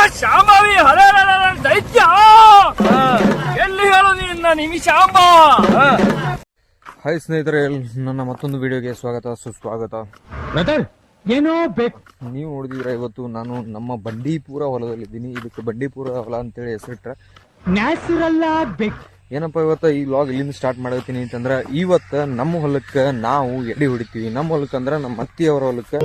ಹರ ದೈತ್ಯ! ಎಲ್ಲಿ ಹೇಳು ನಿನ್ನ ನಿಮಿಷಾಂಬ ಹಾಯ್ ಸ್ನೇಹಿತರೆ ನನ್ನ ಮತ್ತೊಂದು ವಿಡಿಯೋಗೆ ಸ್ವಾಗತ ಸುಸ್ವಾಗತ. ಏನೋ ಬೇಕು. ನೀವು ನೋಡಿದಿರ ಇವತ್ತು ನಾನು ನಮ್ಮ ಬಂಡೀಪುರ ಹೊಲದಲ್ಲಿದ್ದೀನಿ. ಇದಕ್ಕೆ ಬಂಡೀಪುರ ಹೊಲ ಅಂತೇಳಿ ಹೆಸರಿಟ್ರೆ. ನ್ಯಾಚುರಲ್ ಬೇಕು. ಏನಪ್ಪ ಇವತ್ತು ಈ ಲಾಗ್ ಇಲ್ಲಿಂದ ಸ್ಟಾರ್ಟ್ ಮಾಡತ್ತೀನಿ ಅಂತಂದ್ರೆ ಇವತ್ತು ನಮ್ಮ ಹೊಲಕ್ಕೆ ನಾವು ಎಡಿ ಹೊಡಿತೀವಿ. ನಮ್ಮ ಹೊಲಕ್ಕೆ ಅಂದ್ರೆ ನಮ್ಮ ಅತ್ತಿಯವರ ಹೊಲಕ್ಕೆ.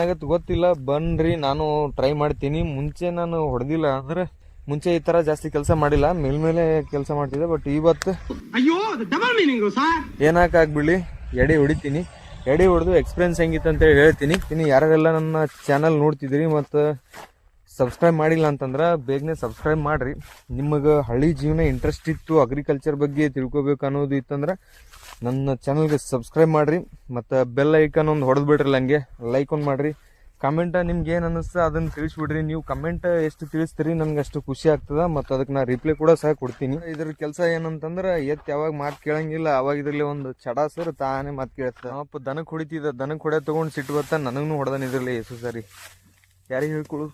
ಏನಾಗತ್ತೆ ಗೊತ್ತಿಲ್ಲ ಬನ್ರಿ ನಾನು ಟ್ರೈ ಮಾಡ್ತೀನಿ. ಮುಂಚೆ ನಾನು ಹೊಡೆದಿಲ್ಲ ಅಂದ್ರೆ ಮುಂಚೆ ಈ ತರ ಜಾಸ್ತಿ ಕೆಲಸ ಮಾಡಿಲ್ಲ. ಮೇಲ್ಮೇಲೆ ಕೆಲಸ ಮಾಡ್ತಿದ್ದೆ ಬಟ್ ಇವತ್ತು ಅಯ್ಯೋ ಡಬಲ್ ಮೀನಿಂಗ್ ಸರ್ ಏನಾಕ ಆಗ್ಬಿಡ್ಲಿ? ಎಡೆ ಹೊಡಿತೀನಿ. ಎಡೆ ಹೊಡೆದು ಎಕ್ಸ್ಪೀರಿಯನ್ಸ್ ಹೆಂಗಿತ್ತು ಅಂತೇಳಿ ಹೇಳ್ತೀನಿ. ಇನ್ನು ಯಾರೆಲ್ಲ ನನ್ನ ಚಾನಲ್ ನೋಡ್ತಿದ್ರಿ ಮತ್ತು ಸಬ್ಸ್ಕ್ರೈಬ್ ಮಾಡಿಲ್ಲ ಅಂತಂದ್ರೆ ಬೇಗನೆ ಸಬ್ಸ್ಕ್ರೈಬ್ ಮಾಡಿರಿ. ನಿಮಗೆ ಹಳ್ಳಿ ಜೀವನ ಇಂಟ್ರೆಸ್ಟ್ ಇತ್ತು ಅಗ್ರಿಕಲ್ಚರ್ ಬಗ್ಗೆ ತಿಳ್ಕೊಬೇಕು ಅನ್ನೋದು ಇತ್ತಂದ್ರೆ ನನ್ನ ಚಾನಲ್ಗೆ ಸಬ್ಸ್ಕ್ರೈಬ್ ಮಾಡಿರಿ. ಮತ್ತು ಬೆಲ್ ಐಕನ್ ಒಂದು ಹೊಡೆದು ಬಿಡ್ರಿ ಹಂಗೆ ಲೈಕ್ ಒಂದು ಮಾಡಿರಿ. ಕಮೆಂಟ ನಿಮ್ಗೆ ಏನು ಅನ್ನಿಸ್ತದೆ ಅದನ್ನು ತಿಳಿಸ್ಬಿಡ್ರಿ. ನೀವು ಕಮೆಂಟ್ ಎಷ್ಟು ತಿಳಿಸ್ತೀರಿ ನನಗೆ ಅಷ್ಟು ಖುಷಿ ಆಗ್ತದೆ. ಮತ್ತು ಅದಕ್ಕೆ ನಾನು ರಿಪ್ಲೈ ಕೂಡ ಸಹ ಕೊಡ್ತೀನಿ. ಇದ್ರ ಕೆಲಸ ಏನಂತಂದ್ರೆ ಎತ್ತು ಯಾವಾಗ ಮಾತು ಕೇಳಂಗಿಲ್ಲ. ಅವಾಗ ಇದರಲ್ಲಿ ಒಂದು ಚಡ ಸರ್ ತಾನೇ ಮಾತು ಕೇಳ್ತಾರೆ ಅಪ್ಪ ದನಕ್ಕೆ ಹೊಡಿತಿದ್ದ ದನಕ್ಕೆ ಹೊಡೆ ತೊಗೊಂಡು ಸಿಟ್ಟು ಬರ್ತಾ ನನಗೂ ಹೊಡೆದಾನ ಇದರಲ್ಲಿ ಎಷ್ಟು ಸರಿ ಯಾರಿಗೆ ಹೇಳ್ಕೊಳು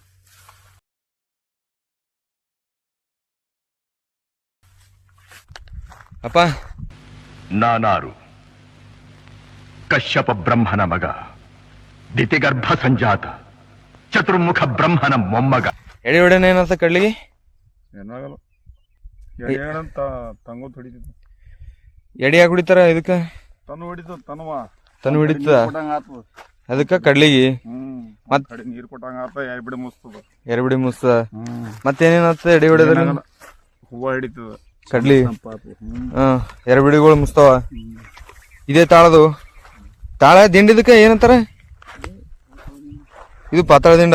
ಅಪ್ಪ. ನಾನಾರು. ಕಶ್ಯಪ ಬ್ರಹ್ಮನ ಮಗ. ದಿತಿಗರ್ಭ ಸಂಜಾತ. ಚತುರ್ಮುಖ ಬ್ರಹ್ಮನ ಮೊಮ್ಮಗ. ಎಡೆ ಹೊಡೆನ ಏನಂತ ಕಡ್ಲಿಗೆ ಏನಾಗಲ್ಲ. ಏನಂತ ತಂಗು ಹೊಡಿತಿದ್ದ ಎಡೆ ಯಾಕೆ ಹೊಡಿತಾರ ಇದಕ್ಕೆ? ತನು ಹೊಡಿತ ತನುವ. ತನು ಹೊಡಿತ ಕೊಟ್ಟಂಗ ಆತು ಅದಕ್ಕೆ ಕಡ್ಲಿಗೆ ಹ್ಮ್. ಮತ್- ಕಡೆ ನೀರ್ ಕೊಟ್ಟಂಗ ಆತ ಬಿಡಿ ಮುಸ್ತದ ಎರಬಿಡಿ ಮುಸ್ಸ ಹ್ಮ್. ಮತ್ತೇನೇನತ್ತ ಎಡೆ ಹೊಡೆದ್ರೆ ಏನಾಗಲ್ಲ. ಹೂವ ಹಿಡಿತದ. ಕಡ್ಲಿ. ಹಾ ಎರಬಿಡಿಗಳು ಮುಸ್ತಾವ. ಇದೇ ತಾಳದು. ತಾಳ ದಿಂಡಿದಕ್ಕೆ ಏನಂತಾರ? ಇದು ಪಾತಾಳ ದಿಂಡ.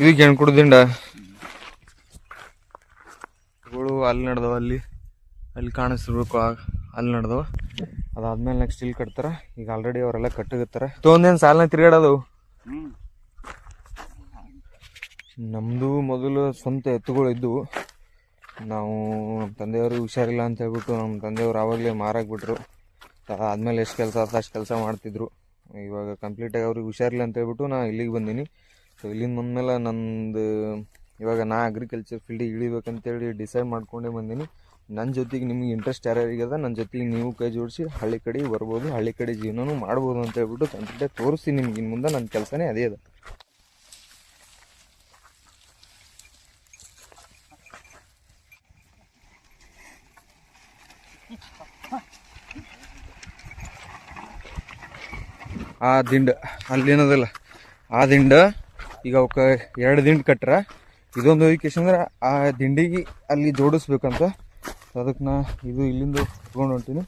ಇದು ಗೆಣ್ಕುಡ ದಿಂಡ. ಅಲ್ಲಿ ನಡೆದವ ಅಲ್ಲಿ ಅಲ್ಲಿ ಕಾಣಿಸ್ಬೇಕು ಅಲ್ಲಿ ನಡೆದವ. ಅದಾದ್ಮೇಲೆ ನೆಕ್ಸ್ಟ್ ಇಲ್ಲಿ ಕಟ್ತಾರ. ಈಗ ಆಲ್ರೆಡಿ ಅವರೆಲ್ಲ ಕಟ್ಟಗತ್ತಾರ. ತೊಂದೇನು ಸಾಲನ ತಿರ್ಗಾಡೋದು? ನಮ್ದು ನಮ್ಮದು ಮೊದಲು ಸ್ವಂತ ಎತ್ತುಗಳು ಇದ್ದವು. ನಾವು ನಮ್ಮ ತಂದೆಯವ್ರಿಗೆ ಹುಷಾರಿಲ್ಲ ಅಂತ ಹೇಳ್ಬಿಟ್ಟು ನಮ್ಮ ತಂದೆಯವ್ರು ಆವಾಗಲೇ ಮಾರಾಕ್ಬಿಟ್ರು ಆದಮೇಲೆ ಎಷ್ಟು ಕೆಲಸ ಆತ ಅಷ್ಟು ಕೆಲಸ ಮಾಡ್ತಿದ್ರು. ಇವಾಗ ಕಂಪ್ಲೀಟಾಗಿ ಅವ್ರಿಗೆ ಹುಷಾರಿಲ್ಲ ಅಂತ ಹೇಳ್ಬಿಟ್ಟು ನಾ ಇಲ್ಲಿಗೆ ಬಂದೀನಿ. ಸೊ ಇಲ್ಲಿಂದ ಬಂದಮೇಲೆ ನಂದು, ಇವಾಗ ನಾ ಅಗ್ರಿಕಲ್ಚರ್ ಫೀಲ್ಡಿಗೆ ಇಳಿಬೇಕಂತೇಳಿ ಡಿಸೈಡ್ ಮಾಡ್ಕೊಂಡೇ ಬಂದೀನಿ. ನನ್ನ ಜೊತೆಗೆ ನಿಮ್ಗೆ ಇಂಟ್ರೆಸ್ಟ್ ಯಾರ್ಯಾರಿಗದ ನನ್ನ ಜೊತೆಗೆ ನೀವು ಕೈ ಜೋಡಿಸಿ ಹಳ್ಳಿ ಕಡೆ ಬರ್ಬೋದು, ಹಳ್ಳಿ ಕಡೆ ಜೀವನನೂ ಮಾಡ್ಬೋದು ಅಂತ ಹೇಳ್ಬಿಟ್ಟು ಕಂಪ್ಲೀಟಾಗಿ ತೋರಿಸಿ ನಿಮ್ಗೆ ಇನ್ನು ಮುಂದೆ. ನನ್ನ ಕೆಲಸನೇ ಅದೇ ಅದ. ಆ ದಿಂಡ, ಅಲ್ಲೇನದಲ್ಲ, ಆ ದಿಂಡ, ಈಗ ಅವಕ್ಕೆ ಎರಡು ದಿಂಡು ಕಟ್ಟ್ರ ಇದೊಂದು ಅಂದ್ರೆ ಆ ದಿಂಡಿಗೆ ಅಲ್ಲಿ ಜೋಡಿಸ್ಬೇಕಂತ. ಅದಕ್ಕೆ ನಾ ಇದು ಇಲ್ಲಿಂದ ತಗೊಂಡು ಹೊಂಟೀನಿ.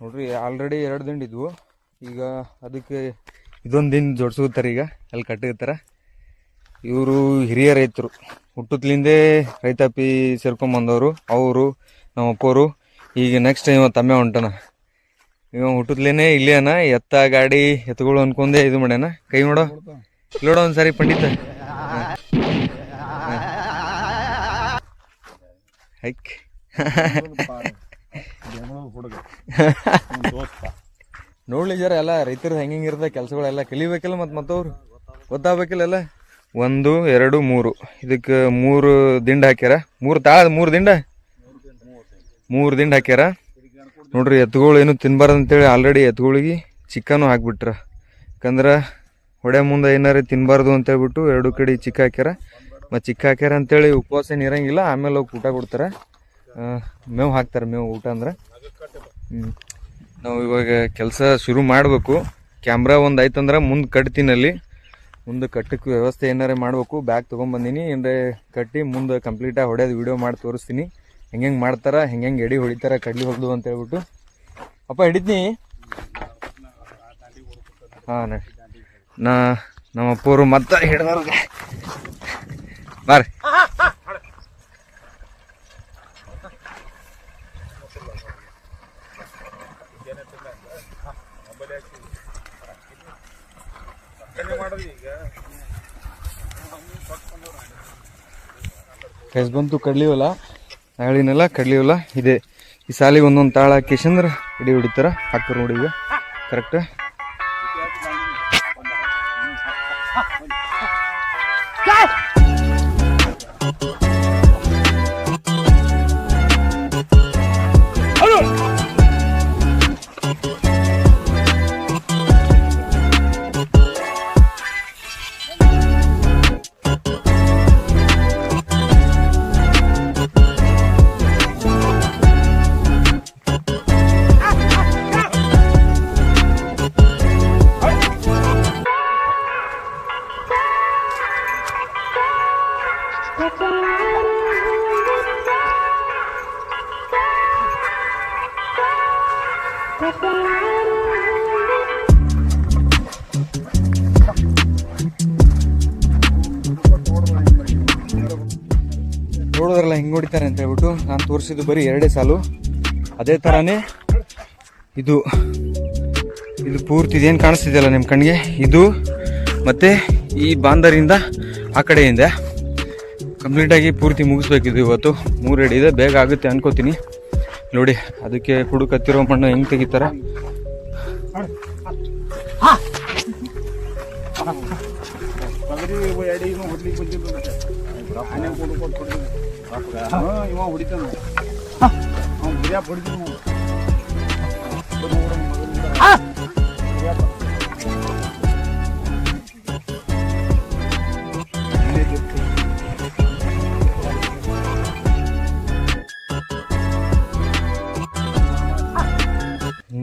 ನೋಡ್ರಿ ಆಲ್ರೆಡಿ ಎರಡು ದಿಂಡಿದ್ವು ಈಗ ಅದಕ್ಕೆ ಇದೊಂದು ದಿನ ಜೋಡಿಸ್ಕೋತಾರೆ ಈಗ ಅಲ್ಲಿ ಕಟ್ಟಿರ್ತಾರ. ಇವರು ಹಿರಿಯ ರೈತರು. ಹುಟ್ಟುತ್ತಲಿಂದೇ ರೈತಾಪಿ ಸೇರ್ಕೊಂಬಂದವರು ಅವರು ನಮ್ಮ ಅಪ್ಪವರು ಈಗ ನೆಕ್ಸ್ಟ್ ಇವ ತಮ್ಮೆ ಹೊಂಟನ. ಇವ ಹುಟ್ಟುತ್ಲೇನೆ ಇಲ್ಲೇನ ಎತ್ತ ಗಾಡಿ ಎತ್ತುಗಳು ಅನ್ಕೊಂಡೆ ಇದು ಮಾಡ್ಯಾನ. ಕೈ ನೋಡೋ. ಇಲ್ಲಿ ನೋಡೋ ಒಂದ್ಸರಿ ಪಂಡಿತ. ಹೈಕ್. ಹುಡುಗ. ನೋಡ್ಲಿ ಜರ ಎಲ್ಲ, ರೈತರು ಹೆಂಗೆ ಇರ್ತದೆ ಕೆಲಸಗಳೆಲ್ಲ ಕಲಿಬೇಕಿಲ್ಲ ಮತ್ತು ಮತ್ತವ್ರು? ಗೊತ್ತಾಗಬೇಕಿಲ್ಲ ಒಂದು, ಎರಡು, ಮೂರು. ಇದಕ್ಕೆ ಮೂರು ದಿಂಡು ಹಾಕ್ಯಾರ. ಮೂರು ತಾಳ, ಮೂರು ದಿಂಡ? ಮೂರು ದಿಂಡು ಹಾಕ್ಯಾರ. ನೋಡ್ರಿ, ಎತ್ತುಗಳು ಏನು ತಿನ್ಬಾರ್ದು ಅಂತೇಳಿ ಆಲ್ರೆಡಿ ಎತ್ತುಗಳಿಗೆ ಚಿಕ್ಕನು ಹಾಕ್ಬಿಟ್ರ. ಯಾಕಂದ್ರೆ ಹೊಡೆ ಮುಂದೆ ಏನಾರ ತಿನ್ಬಾರ್ದು ಅಂತ ಹೇಳ್ಬಿಟ್ಟು ಎರಡು ಕಡೆ ಚಿಕ್ಕ ಹಾಕ್ಯಾರ. ಮತ್ತು ಚಿಕ್ಕ ಹಾಕ್ಯಾರ ಅಂತೇಳಿ ಉಪವಾಸ ಏನ್ ಇರಂಗಿಲ್ಲ, ಆಮೇಲೆ ಅವ್ಕೆ ಊಟ ಕೊಡ್ತಾರೆ. ಮೇವು ಹಾಕ್ತಾರೆ, ಮೇವು ಊಟ ಅಂದ್ರೆ. ಹ್ಞೂ ನಾವು ಇವಾಗ ಕೆಲಸ ಶುರು ಮಾಡಬೇಕು. ಕ್ಯಾಮ್ರಾ ಒಂದು ಆಯ್ತಂದ್ರೆ ಮುಂದೆ ಕಟ್ತೀನಿ ಅಲ್ಲಿ ಮುಂದೆ ಕಟ್ಟಕ್ಕೆ ವ್ಯವಸ್ಥೆ ಏನಾರೇ ಮಾಡಬೇಕು. ಬ್ಯಾಗ್ ತೊಗೊಂಬಂದಿನಿ. ಅಂದರೆ ಕಟ್ಟಿ ಮುಂದೆ ಕಂಪ್ಲೀಟಾಗಿ ಹೊಡೆಯೋದು ವಿಡಿಯೋ ಮಾಡಿ ತೋರಿಸ್ತೀನಿ. ಹೆಂಗೆ ಮಾಡ್ತಾರೆ ಹೆಂಗೆ ಎಡಿ ಹೊಡಿತಾರೆ, ಕಡ್ಲಿ ಹೊಡೆದು ಅಂತ ಹೇಳ್ಬಿಟ್ಟು. ಅಪ್ಪ, ಹಿಡಿದ್ನಿ? ಹಾಂ ನಾ ನಮ್ಮ ಅಪ್ಪವರು ಮತ್ತೆ ಹಿಡ್ದಾರ. ಕೈಸ್ ಬಂತು ಕಡ್ಲಿವಲ್ಲ, ನಾಳಿನೆಲ್ಲ ಕಡ್ಲಿವಲ್ಲ ಕಡ್ಲಿ ಇದೆ. ಈ ಸಾಲಿಗೆ ಒಂದೊಂದು ತಾಳ ಹಾಕಿಸಂದ್ರೆ ಇಡೀ ಹೊಡಿತಾರ ಹಾಕ್ತಾರ ನೋಡಿ ಈಗ. ಕರೆಕ್ಟ್ ಅಂತ ಹೇಳ್ಬಿಟ್ಟು ನಾನು ತೋರಿಸಿದ್ದು ಬರೀ ಎರಡೇ ಸಾಲು. ಅದೇ ಥರನೇ ಇದು ಇದು ಪೂರ್ತಿ ಇದೇನು ಕಾಣಿಸ್ತಿದೆಯಲ್ಲ ನಿಮ್ಮ ಕಣ್ಣಿಗೆ ಇದು ಮತ್ತು ಈ ಬಾಂದರಿಂದ ಆ ಕಡೆಯಿಂದ ಕಂಪ್ಲೀಟಾಗಿ ಪೂರ್ತಿ ಮುಗಿಸ್ಬೇಕಿದು ಇವತ್ತು. ಮೂರು ಅಡಿ ಇದೆ, ಬೇಗ ಆಗುತ್ತೆ ಅನ್ಕೋತೀನಿ. ನೋಡಿ, ಅದಕ್ಕೆ ಹುಡುಕತ್ತಿರೋ ಮಣ್ಣು ಹೆಂಗೆ ತೆಗಿತಾರೆ?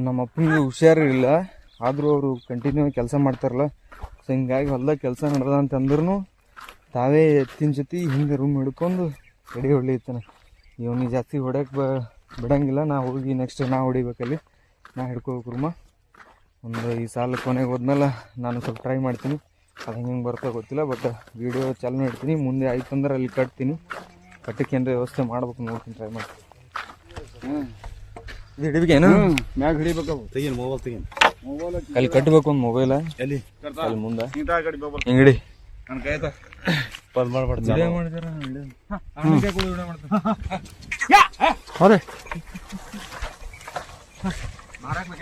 ನಮ್ಮ ಅಪ್ಪನಿಗೆ ಹುಷಾರಿಲ್ಲ ಆದರೂ ಅವರು ಕಂಟಿನ್ಯೂ ಕೆಲಸ ಮಾಡ್ತಾರಲ್ಲ. ಸೊ ಹಿಂಗಾಗಿ ಹೊಲ್ದಾಗ ಕೆಲಸ ನಡೆದ ಅಂತಂದ್ರೂ ತಾವೇ ಎತ್ತಿನ ಜೊತೆ ಹಿಂಗೆ ರೂಮ್ ಹಿಡ್ಕೊಂಡು ಎಡೆ ಹೊಡಿತಾನೆ ಇವನಿಗೆ ಜಾಸ್ತಿ ಹೊಡ್ಯಕ್ಕೆ ಬ ಬಿಡಂಗಿಲ್ಲ. ನಾ ಹೋಗಿ ನೆಕ್ಸ್ಟ್ ನಾ ಹೊಡಿಬೇಕಲ್ಲಿ. ನಾ ಹಿಡ್ಕೋಬೇಕು ರೂಮ. ಒಂದು ಈ ಸಾಲ ಕೊನೆಗೆ ಹೋದ್ಮೇಲೆ ನಾನು ಸ್ವಲ್ಪ ಟ್ರೈ ಮಾಡ್ತೀನಿ. ಅದು ಹೆಂಗೆ ಹೆಂಗೆ ಬರ್ತಾ ಗೊತ್ತಿಲ್ಲ ಬಟ್ ವೀಡಿಯೋ ಚಾಲು ಮಾಡ್ತೀನಿ ಮುಂದೆ ಆಯ್ತು ಅಂದ್ರೆ ಅಲ್ಲಿ ಕಟ್ತೀನಿ. ಕಟ್ಟಕ್ಕೆ ಏನಾರ ವ್ಯವಸ್ಥೆ ಮಾಡ್ಬೇಕು ನೋಡ್ತೀನಿ ಟ್ರೈ ಮಾಡ್ತೀನಿ. ಇದು ಹಿಡಿಬೇಕೇನು ಮ್ಯಾಗ ಹಿಡಿಬೇಕು ತೆಗೀನಿ ಮೊಬೈಲ್ ತೆಗೀನಿ ಮೊಬೈಲ್ ಅಲ್ಲಿ ಕಟ್ಟಬೇಕು ಒಂದು ಮೊಬೈಲ ಎಲ್ಲಿ? ಅಲ್ಲಿ ಮುಂದೆ. ಹಿಂಗಡಿ ನನ್ನ ಕೈ ಆಯ್ತಾ ಬಂದ್ ಮಾಡ್ಬಿಡ್ತಾರೆ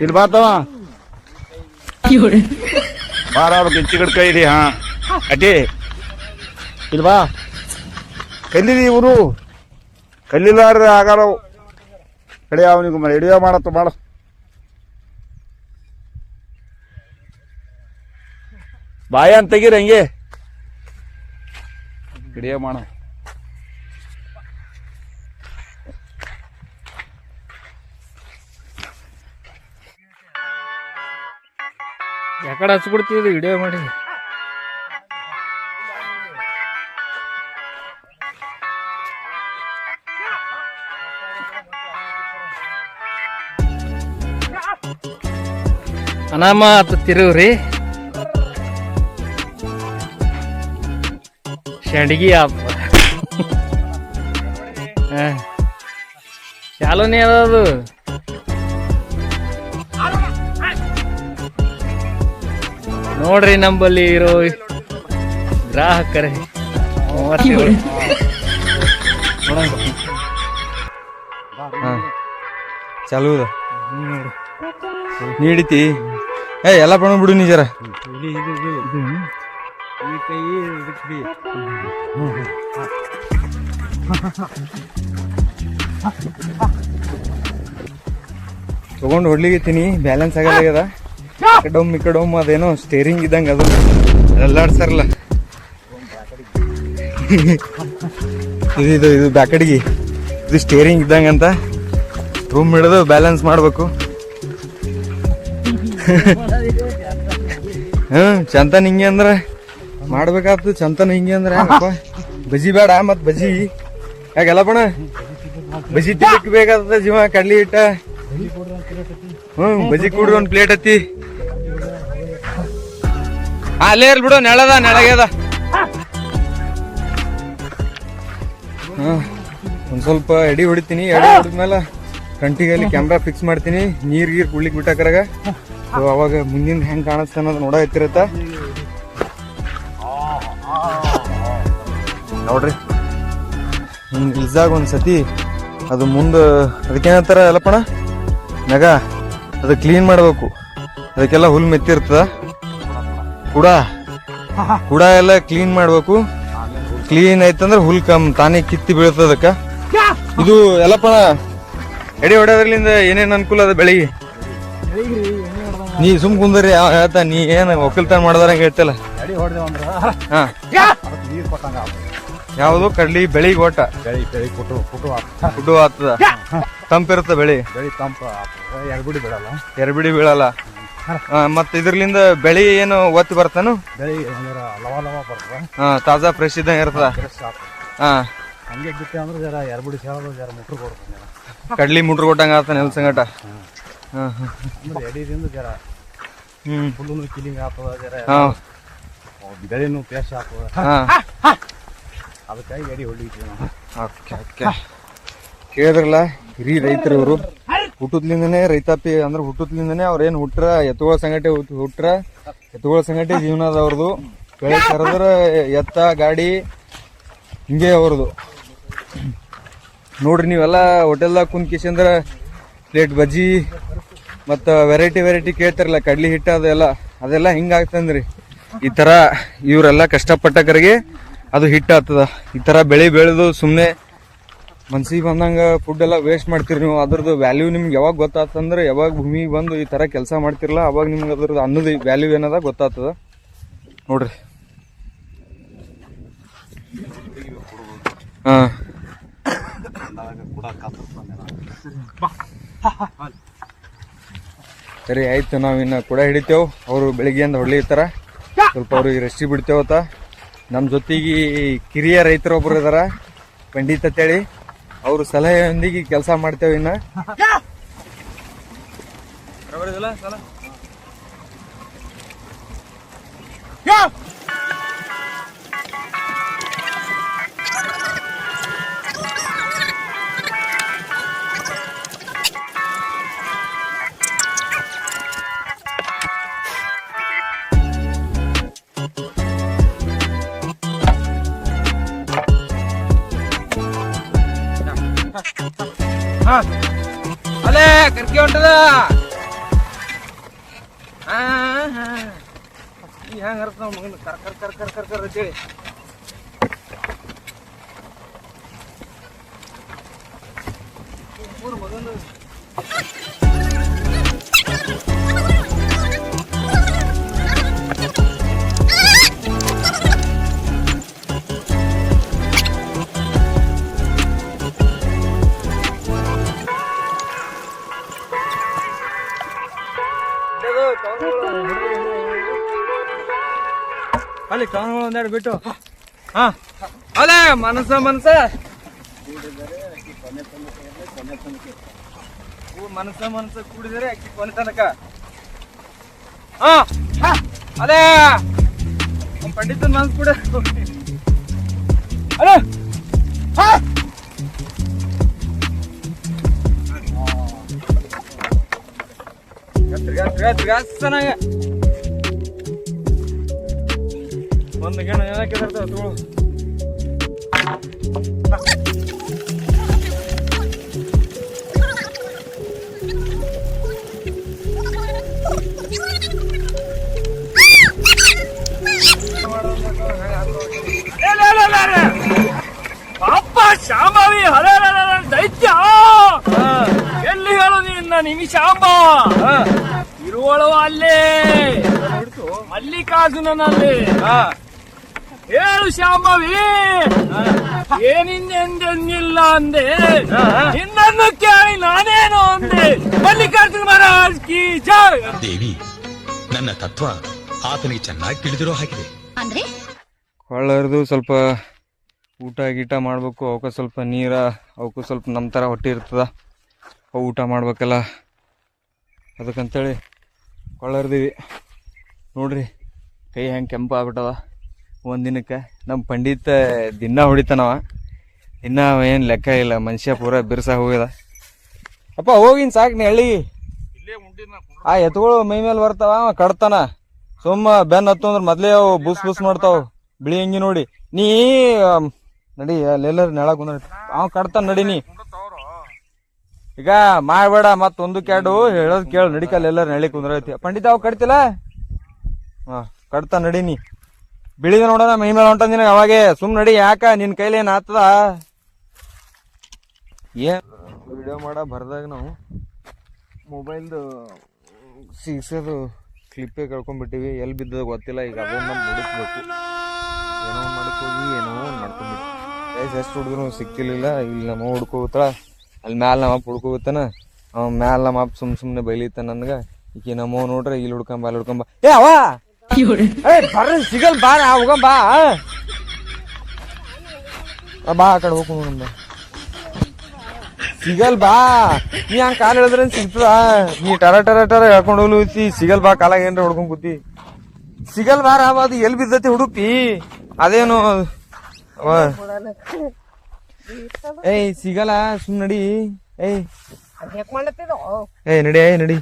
ಇಲ್ಲಿ ಬಾತವ ಬಾರ ಅವ್ರು ಕೆಂಚಿ ಕಡೆ ಕೈ ಇಡಿ ಹಾ. ಅಟಿ ಇಲ್ಲಿ ಬಾ ಕಲ್ಲಿದಿ ಇವರು. ಕಲ್ಲಿಲ್ಲಾರ ಆಗಾರ ಕಡೆ ಅವನಿಗೆ ಹಿಡಿಯೋ ಮಾಡತ್ತ ಮಾಡ. ಬಾಯ ಅಂತ ತೆಗೀರಿ ಹಂಗೆ. ಹಿಡಿಯೋ ಮಾಡ ಯಾಕಡೆ ಹಚ್ಬಿಡ್ತೀವಿ ವಿಡಿಯೋ ಮಾಡಿ. ಅನಾಮ ಅಂತ ತಿರುವ್ರಿ. ಶಂಡಗಿ ಆಪ. ಹಾ. ಚಾಲೂನೇ ಅದು ನೋಡ್ರಿ ನಂಬಲ್ಲಿ ಇರೋ ಗ್ರಾಹಕರೇ. ಚಾಲು ಅದ ನೀ ಎಲ್ಲ ಏ ಎಲ್ಲ ಬಣ್ಣ ಬಿಡು ನೀ ಜರ ತಗೊಂಡು ಹೊಡ್ಲಿಗತ್ತೀನಿ ಬ್ಯಾಲೆನ್ಸ್ ಆಗಲಾಗ್ಯದ ಕಡೊಮ್ ಈ ಅದೇನೋ ಸ್ಟೇರಿಂಗ್ ಇದ್ದಂಗೆ ಅದು. ಎಲ್ಲಾಡ್ಸಾರಲ್ಲ ಇದು ಇದು ಇದು ಬ್ಯಾಕಡಿಗೆ ಇದು ಸ್ಟೇರಿಂಗ್ ಇದ್ದಂಗೆ ಅಂತ. ರೂಮ್ ಹಿಡಿದು ಬ್ಯಾಲೆನ್ಸ್ ಮಾಡಬೇಕು. ಹ್ಞೂ ಚಂತ ನಿಂಗೆ ಅಂದ್ರೆ ಮಾಡ್ಬೇಕಾಗ್ತದೆ ಚಂತನ ಹಿಂಗೆ ಅಂದ್ರೆ ಬಜಿ ಬೇಡ ಮತ್ ಬಜಿ. ಯಾಕೆಲ್ಲ ಬಣ ಬಜಿ ತಿನ್ನಕ್ ಬೇಕಾದ ಜೀವ ಕಡ್ಲಿ ಇಟ್ಟ ಹ್ಮ್ ಬಜಿ ಕೂಡ್ರಿ ಒಂದ್ ಪ್ಲೇಟ್ ಹತ್ತಿ. ಆ, ಅಲ್ಲೇ ಇರ್ಲಿ ಬಿಡು ನೆಳದ ನೆಳಗ್ಯದ. ಹ ಒಂದ್ ಸ್ವಲ್ಪ ಎಡಿ ಹೊಡಿತೀನಿ ಎಡಿ ಹೊಡಿದ್ಮೇಲೆ ಕಂಟಿಗೆ ಅಲ್ಲಿ ಕ್ಯಾಮ್ರಾ ಫಿಕ್ಸ್ ಮಾಡ್ತೀನಿ. ನೀರ್ ಗೀರ್ ಕುಡ್ಲಿಕ್ ಬಿಟ್ಟಾಕರಾಗ ಸೊ ಅವಾಗ ಮುಂದಿನ ಹೆಂಗ್ ಕಾಣಿಸ್ತಾನ ಅನ್ನೋದು ನೋಡ ಎತ್ತಿರತ್ತ ನೋಡ್ರಿ. ಹಿಂಗೆ ಇಲ್ಸಾಗ ಒಂದು ಸತಿ ಅದು ಮುಂದೆ ಅದಕ್ಕೇನಂತಾರ ಎಲ್ಲಪ್ಪಣ ನಗ ಅದು ಕ್ಲೀನ್ ಮಾಡಬೇಕು. ಅದಕ್ಕೆಲ್ಲ ಹುಲ್ ಮೆತ್ತಿರ್ತದ. ಕೂಡ ಕೂಡ ಎಲ್ಲ ಕ್ಲೀನ್ ಮಾಡಬೇಕು. ಕ್ಲೀನ್ ಆಯ್ತಂದ್ರೆ ಹುಲ್ ಕಮ್ ತಾನೇ ಕಿತ್ತಿ ಬೀಳ್ತದ ಅದಕ್ಕ. ಇದು ಎಲ್ಲಪ್ಪಣ ಎಡೆ ಹೊಡೆಯೋದ್ರಲಿಂದ ಏನೇನು ಅನುಕೂಲ ಅದ ಬೆಳಿಗ್ಗೆ ನೀ ಸುಮ್ ಕುಂದ್ರಿ ಹೇಳ್ತಾ ನೀ ಏನು ಒಕ್ಕಲ್ತನ ಮಾಡದಾರ ಹೇಳ್ತಲ್ಲ. ಹಾಂ. ಯಾವುದು? ಕಡ್ಲಿ ಬೆಳಿಗ್ ಒಟ್ಟ ಬೆಳಿ ಬೆಳಿ ಕುಟು ಕೊಟ್ಟು ತಂಪ ಆಗ್ತದ. ತಂಪಿರುತ್ತ ಬೆಳಿ. ಬೆಳಿ ತಂಪ ಎರ್ಬಿಡಿ ಬಿಡಲ್ಲ ಎರಬಿಡಿ ಬೀಳಲ್ಲ. ಮತ್ತ ಮತ್ತ್ ಇದ್ರಲಿಂದ ಬೆಳಿ ಏನು ಒತ್ತಿ ಬರ್ತಾನು? ಬೆಳಿ ಅಂದ್ರ ಲವ ಲವ ಬರ್ತದ. ಹಾ ತಾಜಾ ಫ್ರೆಶ್ ಇದ್ದಂಗ ಇರ್ತದ. ಫ್ರೆಶ್ ಆಗ್ತದ. ಹಾ. ಹಂಗೆ ಬಿಟ್ಟೆ ಅಂದ್ರೆ ಜರ ಎರ್ಬಿಡಿ ಸೇರೋದು ಜರ ಮುಟ್ರು ಕೊಡ್ತದೆ ಜರ. ಕಡ್ಲಿ ಮುಟ್ರು ಕೊಟ್ಟಂಗ ಆತ ನೆಲ್ ಸಂಗಟ. ಹಾ. ಹಾ ಅಂದ್ರೆ ಎಡಿದಿಂದ ಜರ ಹ್ಮ್. ಫುಲ್ಲು ಕಿಲಿಂಗ್ ಆಗ್ತದ ಜರ ಹಾ. ಬೆಳಿನೂ ಪೇಸ್ಟ್ ಆಗ್ತದ. ಹಾ. ಅದಕ್ಕಾಗಿ ಎಡಿ ಹೊಡಿತೀವಿ ಕೇಳಿದ್ರಲ್ಲ ಹಿರಿ ರೈತರು ಇವರು ಹುಟ್ಟುದ್ಲಿಂದನೇ ರೈತಾಪಿ, ಅಂದ್ರೆ ಹುಟ್ಟುದ್ಲಿಂದನೇ ಅವ್ರ ಏನ್ ಹುಟ್ಟ್ರ ಎತ್ತುಗಳ ಸಂಗಟೆ ಹುಟ್ಟ್ರ ಎತ್ತುಗಳ ಸಂಗಟೆ ಜೀವನ ಅದ ಅವ್ರದ್ದು ಬೆಳೆ ಕರೆದ್ರ ಎತ್ತ, ಗಾಡಿ, ಹಿಂಗೆ ಅವ್ರದ್ದು ನೋಡ್ರಿ ನೀವೆಲ್ಲ ಹೋಟೆಲ್ದಾಗ ಕುಂತ್ ಅಂದ್ರೆ ಪ್ಲೇಟ್ ಬಜ್ಜಿ, ಮತ್ತು ವೆರೈಟಿ ವೆರೈಟಿ ಕೇಳ್ತಾರಲ್ಲ, ಕಡ್ಲಿ ಹಿಟ್ಟು ಅದೆಲ್ಲ ಅದೆಲ್ಲ ಹಿಂಗಾಗ್ತಂದ್ರಿ ಈ ಥರ ಇವರೆಲ್ಲ ಕಷ್ಟಪಟ್ಟಕರಿಗೆ ಅದು ಹಿಟ್ ಆಗ್ತದ. ಈ ಥರ ಬೆಳೆ ಬೆಳೆದು ಸುಮ್ಮನೆ ಮನ್ಸಿಗೆ ಬಂದಂಗ ಫುಡ್ ಎಲ್ಲ ವೇಸ್ಟ್ ಮಾಡ್ತೀರಿ ನೀವು. ಅದ್ರದ್ದು ವ್ಯಾಲ್ಯೂ ನಿಮ್ಗೆ ಯಾವಾಗ ಗೊತ್ತಾತಂದ್ರೆ ಯಾವಾಗ ಭೂಮಿಗೆ ಬಂದು ಈ ಥರ ಕೆಲಸ ಮಾಡ್ತಿರಲ್ಲ ಅವಾಗ ನಿಮ್ಗೆ ಅದ್ರದ್ದು ಅನ್ನದ ವ್ಯಾಲ್ಯೂ ಏನದ ಗೊತ್ತಾಗ್ತದ. ನೋಡ್ರಿ. ಹಾಂ. ಸರಿ, ಆಯ್ತು. ನಾವು ಇನ್ನು ಕೂಡ ಹಿಡಿತೇವೆ. ಅವರು ಬೆಳಿಗ್ಗೆಯಿಂದ ಹೊಡ್ಲಿರ್ತಾರ ಸ್ವಲ್ಪ ಅವ್ರಿಗೆ ರೆಸ್ಟಿ ಬಿಡ್ತೇವತ್ತ ನಮ್ಮ ಜೊತೆಗೆ ಕಿರಿಯ ರೈತರು ಒಬ್ರು ಇದಾರ ಪಂಡಿತ್ ಅಂತೇಳಿ. ಅವ್ರ ಸಲಹೆಯೊಂದಿಗೆ ಕೆಲಸ ಮಾಡ್ತೇವೆ ಇನ್ನ. ಅಲ್ಲೇ ಕರ್ಕಿ ಹೊಂಟದ. ಹೆಂಗ ಅರ್ಥ ಮಗನ? ಕರ್ ಕರ್ ಕರ್ ಕರ್ ಕರ್ ಕರ್ ಒಂದೆರಡು ಬಿಟ್ಟು ಹಾ ಅದೇ ಮನಸ್ಸ ಮನಸ್ಸ ಮನಸ್ಸ ಮನಸ್ಸ ಕೂಡಿದರೆ ಅಕ್ಕಿ ಕೊನೆ ತನಕ ಹಾ ಅದೇ ಪಂಡಿತನ ಮನಸ್ಸು ಕೂಡ ಅಲೇ ತಿರ್ಗಾ ತಿರ್ಗಾ ತಿರ್ಗಾ ಒಂದು ಗಣ ಎಲ್ಲ ಕೆದರ್ತಾವ ತಗೊಳು ಅಪ್ಪ ಶಾಂಭವಿ ಹಲೇ ದೈತ್ಯ ಎಲ್ಲಿ ಹೇಳು ನಿನ್ನ ನಿಮಿಷಾಂಬ ಇರುವಳು ಅಲ್ಲೇ ಮಲ್ಲಿಕಾರ್ಜುನನಲ್ಲಿ ಹೇಳು ಶಾಂಬವಿ ಏನಿಂದೆಂದೆಂದಿಲ್ಲ ಅಂದೆ. ನಿನ್ನನ್ನು ಕೇಳಿ ನಾನೇನು ಅಂದೆ. ಮಲ್ಲಿಕಾರ್ಜುನ ಮಹಾರಾಜ್ ಕಿ ಜೈ. ದೇವಿ ನನ್ನ ತತ್ವ ಆತನಿಗೆ ಚೆನ್ನಾಗಿ ತಿಳಿದಿರೋ ಹಾಗಿದೆ. ಅಂದ್ರೆ? ಕೊಳ್ಳರ್ದು ಸ್ವಲ್ಪ ಊಟ ಗೀಟ ಮಾಡಬೇಕು ಅವಕ್ಕೆ ಸ್ವಲ್ಪ ನೀರ ಅವಕ್ಕೂ ಸ್ವಲ್ಪ ನಮ್ಮ ಥರ ಹೊಟ್ಟೆ ಇರ್ತದ. ಅವು ಊಟ ಮಾಡ್ಬೇಕಲ್ಲ. ಅದಕ್ಕಂತೇಳಿ ಕೊಳ್ಳರ್ದೀವಿ. ನೋಡ್ರಿ ಕೈ ಹೆಂಗೆ ಕೆಂಪು ಆಗ್ಬಿಟ್ಟದ ಒಂದು ದಿನಕ್ಕೆ ನಮ್ಮ ಪಂಡಿತ ದಿನ ಹೊಡಿತಾನವ. ದಿನ ಏನು ಲೆಕ್ಕ ಇಲ್ಲ ಮನುಷ್ಯ ಪೂರ ಬಿರ್ಸ ಹೋಗಿದ ಅಪ್ಪ ಹೋಗಿನ್ ಸಾಕು ನೀ ಹಳ್ಳಿ ಆ ಎತ್ತುಗಳು ಮೈ ಮೇಲೆ ಬರ್ತಾವ ಅವ ಕಡ್ತಾನ ಸುಮ್ಮ ಬೆನ್ ಹತ್ತು ಅಂದ್ರೆ ಮೊದ್ಲೇ ಅವು ಬುಸ್ ಬುಸ್ ಮಾಡ್ತಾವ. ಬಿಳಿ ಅಂಗಿ ನೋಡಿ. ನೀ ನಡಿ ಅಲ್ಲೆಲ್ಲರೂ ನೆಳ ಕುಂದ್ರ ಅವ ಕಡ್ತಾನ ನಡಿ ನೀ. ಈಗ ಮಾಡಬೇಡ ಮತ್ ಒಂದು ಕ್ಯಾಡು ಹೇಳೋದ್ ಕೇಳ. ನಡಿಕಲ್ ಎಲ್ಲರೂ ನೆಳಿ ಕುಂದ್ರೈತಿ. ಪಂಡಿತ ಅವ್ ಕಡ್ತಿಲ್ಲ ಹಾ ಕಡ್ತಾನ ನಡಿ ನೀ. ಬಿಳಿದ ನೋಡೋಣ, ಮೈ ಮೇಲೆ ಹೊಂಟ ನಿನಗೆ ಅವಾಗೆ. ಸುಮ್ ನಡಿ, ಯಾಕ? ನಿನ್ ಕೈಲಿ ಏನ್ ಆತದ? ಏನು ವಿಡಿಯೋ ಮಾಡ, ಬರ್ದಾಗ ನಾವು ಮೊಬೈಲ್ದು ಸಿಗ್ಸೋದು ಕ್ಲಿಪ್ಪೇ ಕಳ್ಕೊಂಡ್ಬಿಟ್ಟಿವಿ. ಎಲ್ಲಿ ಬಿದ್ದದ ಗೊತ್ತಿಲ್ಲ, ಈಗ ಅದನ್ನ ಮುಡಿಸ್ಬೇಕು ಏನೋ ಮಾಡ್ಕೋಗಿ ಏನೋ ಎಷ್ಟು ಹುಡುಗರು ಸಿಕ್ಕಿರ್ಲಿಲ್ಲ, ಇಲ್ಲಿ ನಮ್ಮ ಹುಡ್ಕೋಗುತ್ತಾ ಅಲ್ಲಿ ಮ್ಯಾಲ ನಮ್ಮ ಅಪ್ಪ ಹುಡ್ಕೋಗುತ್ತಾನ ಅವ ಮ್ಯಾಲ ನಮ್ಮ ಅಪ್ಪ ಸುಮ್ ಸುಮ್ನೆ ಬೈಲಿತ್ತ ನನ್ಗ. ಈಕಿ ನಮ್ಮ ನೋಡ್ರೆ, ಇಲ್ಲಿ ಹುಡ್ಕೊಂಬ, ಅಲ್ಲಿ ಹುಡ್ಕೊಂಬ. ಏ ಅವ ಏ ಬರ್ರಿ ಸಿಗಲ್ ಬಾ ಹೋಗಂ ಬಾ ಆ, ಬಾ ಆ ಕಡೆ ಹೋಗೋಣ ನೋಡಂಬ ಸಿಗಲ್ ಬಾ. ನೀ ಹಂಗ ಕಾಲ್ ಹೇಳಿದ್ರೆ ಸಿಗ್ತದ? ನೀ ಟರ ಟರ ಟರ ಹೇಳ್ಕೊಂಡು ಹೋಗ್ಲಿ ಸಿಗಲ್ ಬಾ ಕಾಲಾಗ ಏನ್ರ ಹೊಡ್ಕೊಂಡ್ ಕೂತಿ. ಸಿಗಲ್ ಬಾ ರಾಮ ಅದು ಎಲ್ಲಿ ಬಿದ್ದತಿ ಹುಡುಕಿ. ಅದೇನು? ಏಯ್ ಸಿಗಲ್ಲ ಸುಮ್ ನಡಿ. ಏಯ್. ಏಯ್ ನಡಿ ಏಯ್ ನಡಿ.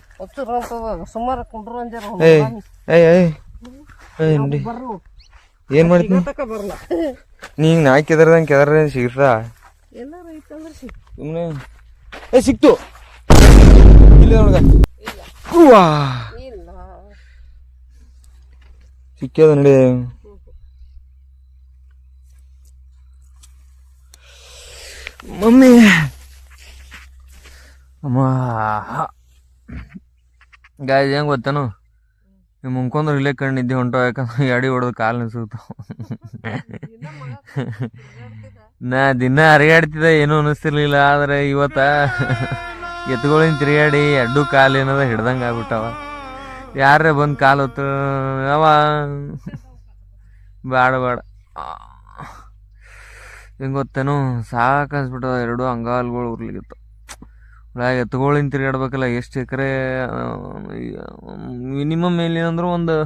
ಸುಮಾರು ಏಯ್ ಏಯ್. ಏಯ್ ಏನ್ ಮಾಡ್ತೀನಿ ಬರಲ್ಲ ನೀ ಹಿಂಗ್ ನಾ ಕೆದರ್ದಂಗ್ ಕೆದರ ಸಿಗ್ತದ ಅಂದ್ರೆ ಐತಂದ್ರೆ ಸಿ ಸುಮ್ನೆ ಏ ಸಿಕ್ತು. ಇಲ್ಲ ನೋಡ್ಗ ಇಲ್ಲ. ಸಿಕ್ಕ್ಯದ ನಡಿ. ಮಮ್ಮಿ. ಅಮ್ಮ. ಗಾಯ್ ಹೆಂಗ್ ಗೊತ್ತೇನು? ನೀವು ಮುಂಕೊಂಡ್ರೆ ಇಲ್ಲೇ ಕಣ್ಣು ನಿದ್ದೆ ಹೊಂಟೋ ಯಾಕಂದ್ರೆ ಎಡಿ ಹೊಡೆದು ಕಾಲು ನಿಸುತ್ತಾವ ನಾ ದಿನ ಅರಿಗಾಡ್ತಿದ್ದೆ ಏನೂ ಅನಿಸ್ತಿರ್ಲಿಲ್ಲ, ಆದ್ರೆ ಇವತ್ತ ಎತ್ತುಗಳಿನ ತಿರುಗಾಡಿ ಎಡ್ಡು ಕಾಲು ಏನದ ಹಿಡ್ದಂಗೆ ಆಗ್ಬಿಟ್ಟವ. ಯಾರೇ ಬಂದು ಕಾಲು ಹೊತ್ತು ಅವ ಬೇಡ ಬೇಡ ಹೆಂಗೆ ಗೊತ್ತೇನು ಸಾಕು ಅನ್ಸ್ಬಿಟ್ಟದ, ಎರಡು ಅಂಗಾಲ್ಗಳು ಉರ್ಲಿಗಿತ್ತು. ಒಳಗೆ ಎತ್ತುಗಳಿಂದ ತಿರುಗಾಡ್ಬೇಕಲ್ಲ, ಎಷ್ಟು ಎಕರೆ ಮಿನಿಮಮ್ ಏನಿಲ್ಲ ಒಂದು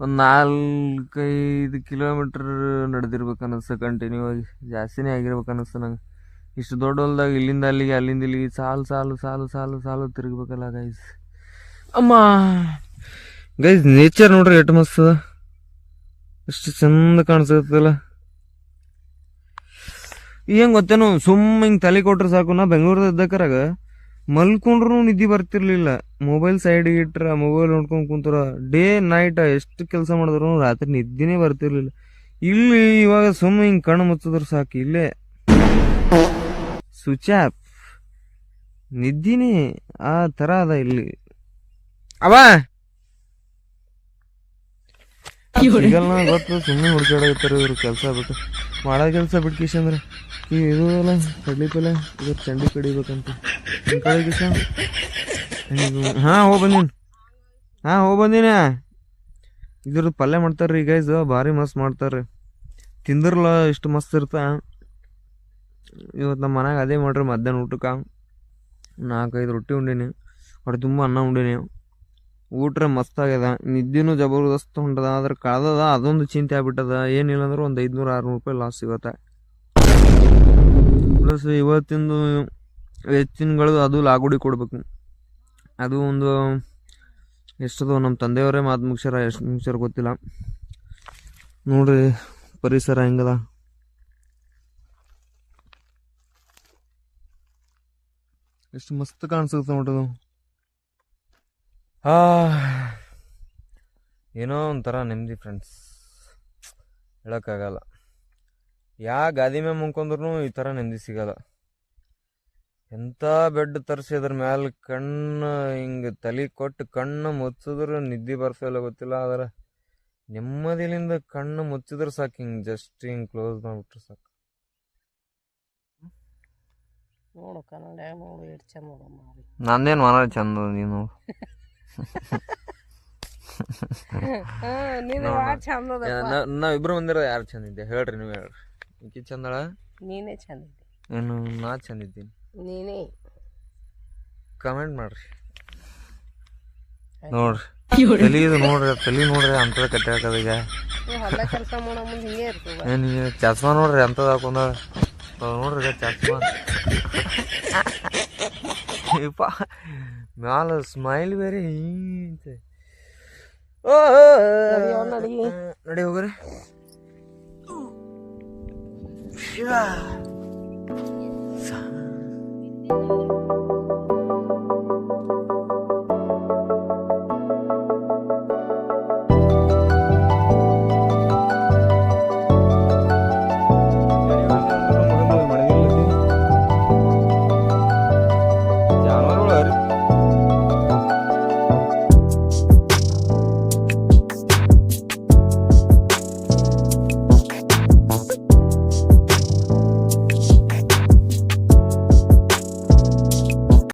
ಒಂದು ನಾಲ್ಕೈದು ಕಿಲೋಮೀಟ್ರ್ ನಡೆದಿರ್ಬೇಕು ಅನ್ನಿಸ್ತು ಕಂಟಿನ್ಯೂ ಆಗಿ. ಜಾಸ್ತಿನೇ ಆಗಿರ್ಬೇಕು ಅನ್ನಿಸ್ತು ನಂಗೆ. ಇಷ್ಟು ದೊಡ್ಡ ಹೊಲ್ದಾಗ ಇಲ್ಲಿಂದ ಅಲ್ಲಿಗೆ ಅಲ್ಲಿಂದ ಇಲ್ಲಿಗೆ ಸಾಲು ಸಾಲು ಸಾಲು ಸಾಲು ಸಾಲು ತಿರುಗಬೇಕಲ್ಲ ಗೈಸ್ ಅಮ್ಮ! ಗೈಸ್ ನೇಚರ್ ನೋಡ್ರಿ ಎಷ್ಟು ಮಸ್ತ್ ಎಷ್ಟು ಚಂದ ಕಾಣಿಸ್ತಲ್ಲ ಏನು ಗೊತ್ತೇನು ಸುಮ್ಮ ಹಿಂಗೆ ತಲೆ ಕೊಟ್ರೆ ಸಾಕು ನಾ ಬೆಂಗಳೂರದ ಇದ್ದಕರಾಗ ಮಲ್ಕೊಂಡ್ರು ನಿದ್ದೆ ಬರ್ತಿರ್ಲಿಲ್ಲ. ಮೊಬೈಲ್ ಸೈಡ್ಗೆ ಇಟ್ರ ಮೊಬೈಲ್ ನೋಡ್ಕೊಂಡು ಕುಂತರ ಡೇ ನೈಟ್ ಎಷ್ಟು ಕೆಲಸ ಮಾಡಿದ್ರು ರಾತ್ರಿ ನಿದ್ದೆನೇ ಬರ್ತಿರ್ಲಿಲ್ಲ. ಇಲ್ಲಿ ಇವಾಗ ಸುಮ್ಮನೆ ಹಿಂಗೆ ಕಣ್ಣು ಮುಚ್ಚಿದ್ರು ಸಾಕು, ಇಲ್ಲೇ. ಸ್ವಿಚ್ ಆಪ್ ನಿದ್ದಿನೇ ಆ ತರ ಅದ ಇಲ್ಲಿ. ಅವ! ಸಿಗಲ್ಲ ಗೊತ್ತು ಸುಮ್ಮನೆ ಹುಡ್ಕಾಡಕತ್ತಾರ ಇವ್ರು ಕೆಲಸ ಬಿಟ್ಟು. ಮಾಡೋ ಕೆಲಸ ಬಿಟ್ಕಿಶಂದ್ರ ಈ ಇದು ಅಲ್ಲ ಕಡ್ಲಿ ಪಲ್ಯ ಇದ್ರ ಚಂಡಿ ಕಡಿಬೇಕಂತ. ಕಿಶ ಹಾ, ಹೋಗ್ ಬಂದೀನಿ. ಹಾ, ಹೋಗ್ ಬಂದೀನಿ. ಇದ್ರದ್ದು ಪಲ್ಯ ಮಾಡ್ತಾರ್ರಿ ಗೈಸ್ ಭಾರಿ ಮಸ್ತ್ ಮಾಡ್ತಾರೆ ತಿಂದ್ರಲ್ಲ ಇಷ್ಟು ಮಸ್ತ್ ಇರ್ತ. ಇವತ್ತು ನಮ್ಮ ಮನೆಗೆ ಅದೇ ಮಾಡ್ರಿ ಮಧ್ಯಾಹ್ನ ಊಟಕ್ಕೆ. ನಾಲ್ಕೈದು ರೊಟ್ಟಿ ಉಂಡೀನಿ. ಹೊಟ್ಟೆ ತುಂಬ ಅನ್ನ ಉಂಡೀನಿ. ಊಟ ಮಸ್ತ್ ನಿದ್ದೆನೂ ಜಬರ್ದಸ್ತ್ ಹೊಂಟದ ಆದ್ರೆ ಕಳ್ದದ, ಅದೊಂದು ಚಿಂತೆ ಆಗ್ಬಿಟ್ಟದ. ಏನಿಲ್ಲ ಅಂದ್ರೆ ಒಂದು ಐದುನೂರು ಆರ್ನೂರು ರೂಪಾಯಿ ಲಾಸ್ ಸಿಗುತ್ತೆ. ಪ್ಲಸ್ ಇವತ್ತಿಂದು ಹೆಚ್ಚಿನಗಳು ಅದು ಲಾಗುಡಿ ಕೊಡ್ಬೇಕು. ಅದು ಒಂದು ಎಷ್ಟದು ನಮ್ಮ ತಂದೆಯವರೇ ಮಾತು ಮುಗಿಸ್ಯಾರ, ಎಷ್ಟು ಮುಗಿಸ್ಯಾರ ಗೊತ್ತಿಲ್ಲ. ನೋಡ್ರಿ ಪರಿಸರ ಹೆಂಗದ. ಎಷ್ಟು ಮಸ್ತ್ ಕಾಣಿಸುತ್ತೆ ನೋಡೋದು ಏನೋ ಒಂಥರ ನೆಮ್ಮದಿ ಫ್ರೆಂಡ್ಸ್ ಹೇಳೋಕ್ಕಾಗಲ್ಲ. ಯಾ ಗಾದಿ ಮೇಲೆ ಮುಂಕೊಂಡ್ರು ಈ ಥರ ನೆಮ್ಮದಿ ಸಿಗಲ್ಲ. ಎಂಥ ಬೆಡ್ ತರಿಸಿ ಅದ್ರ ಮ್ಯಾಲ ಕಣ್ಣು ಹಿಂಗೆ ತಲೆ ಕೊಟ್ಟು ಕಣ್ಣು ಮುಚ್ಚಿದ್ರೆ ನಿದ್ದೆ ಬರ್ಸಲ್ಲ ಗೊತ್ತಿಲ್ಲ ಆದ್ರೆ ನೆಮ್ಮದಿಲಿಂದ ಕಣ್ಣು ಮುಚ್ಚಿದ್ರೆ ಸಾಕು ಹಿಂಗೆ ಜಸ್ಟ್ ಹಿಂಗೆ ಕ್ಲೋಸ್ ಮಾಡಿಬಿಟ್ರೆ ಸಾಕು. ನೋಡು ಕನ್ನಡ ನೋಡು ಎಷ್ಟು ಚಂದ ನಂದೇನು ಮನ ಚಂದ ನೀನು? ನಾವಿಬ್ರು ಬಂದಿರೋ ಯಾರು ಚಂದ ಇದ್ದೆ? ಹೇಳ್ರಿ ನೀವು ಹೇಳ್ರಿ. ಈಕಿ ಚಂದಳ? ನೀನೇ ಚಂದ ಇದ್ದಿ. ಏನು ನಾ ಚಂದ ಇದ್ದೀನಿ. ನೀನೇ? ಕಮೆಂಟ್ ಮಾಡ್ರಿ. ನೋಡ್ರಿ. ತಲಿ ಇದು ನೋಡ್ರಿ ತಲಿ ನೋಡ್ರಿ ಅಂತದ ಕಟ್ಟಾಕದ ಈಗ. ಕೆಲಸ ಮಾಡೋ ಮುಂದೆ ಹಿಂಗೆ ಇರ್ತದ ಏನ್ ಈಗ ಚಸ್ಮಾ ನೋಡ್ರಿ ಅಂತದ ಹಾಕೊಂಡ ನೋಡ್ರಿ ಚಸ್ಮಾ. ಯಪ್ಪ, ಮ್ಯಾಲ ಸ್ಮೈಲ್ ಬೇರೆ ಹಿಂಗೆ. ನಡಿ ಹೋಗ್ರಿ. ಶಿವ.